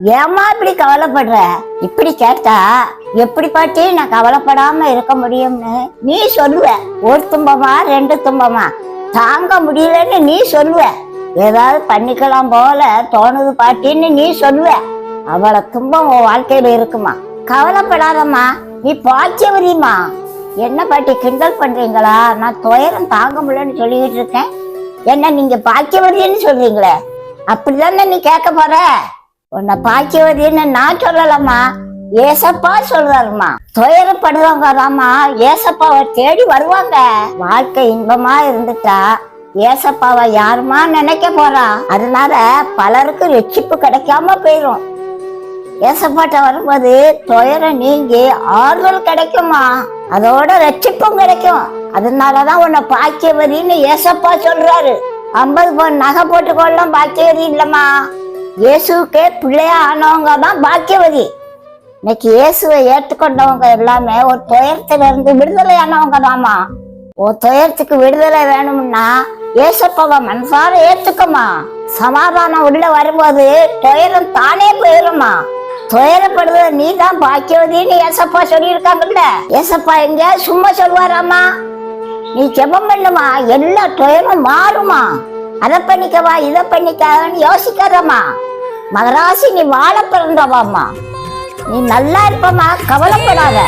ஏம்மா இப்படி கவலைப்படுற? இப்படி கேட்டா எப்படி பாட்டி நான் கவலைப்படாம இருக்க முடியும்னு நீ சொல்லுவ. ஒரு துன்பமா ரெண்டு துன்பமா? தாங்க முடியலன்னு நீ சொல்லுவ. ஏதாவது பண்ணிக்கலாம் போல தோணுது பாட்டின்னு நீ சொல்லுவ. அவளை துன்பம் உன் வாழ்க்கையில இருக்குமா? கவலைப்படாதம்மா நீ பாக்கியவதிமா என்ன பாட்டி கிண்டல் பண்றீங்களா? நான் துயரம் தாங்க முடியலன்னு சொல்லிக்கிட்டு இருக்கேன். என்ன நீங்க பாக்கியவதின்னு சொல்றீங்களே? அப்படிதானே நீ கேட்க போற? உன்னை பாக்கியவதின்னு நான் சொல்லலாமா ஏசப்பா சொல்றாருமா. துயரப்படுறவங்க தாமா ஏசப்பாவை தேடி வருவாங்க. வாழ்க்கை இன்பமா இருந்துட்டா ஏசப்பாவை யாருமா நினைக்க போறா? அதனால பலருக்கு ரட்சிப்பு கிடைக்காம போயிரும். ஏசப்பாட்ட வரும்போது துயரம் நீங்கி ஆறுதல் கிடைக்குமா அதோட ரட்சிப்பும் கிடைக்கும். அதனாலதான் உன்னை பாக்கியவதின்னு ஏசப்பா சொல்றாரு. ஐம்பது பவுன் நகை போட்டுக்கொள்ளும் பாக்கியவதி இல்லம்மா. இயேசுக்கே பிள்ளையா ஆனவங்க தான் பாக்கியவதி. இன்னைக்கு இயேசுவை ஏற்றுக்கொண்டவங்க எல்லாமே ஒரு துயரத்துல இருந்து விடுதலை ஆனவங்க தாமா ஒரு துயரத்துக்கு விடுதலை வேணும்னா ஏசப்பாவை மனசார ஏத்துக்கமா சமாதானம் உள்ள வரும்போது துயரம் தானே போயிருமா துயரப்படுவது நீ தான் பாக்கியவதின்னு ஏசப்பா சொல்லியிருக்காங்கல்ல. ஏசப்பா எங்க? சும்மா சொல்வாராமா நீ ஜெபம் பண்ணுமா? எல்லா துயரும் மாறுமா. அதை பண்ணிக்கவா இதை பண்ணிக்காதன்னு யோசிக்காதம்மா. மகராசி நீ வாழ பிறந்தவாம்மா. நீ நல்லா இருப்பமா கவலைப்படாத.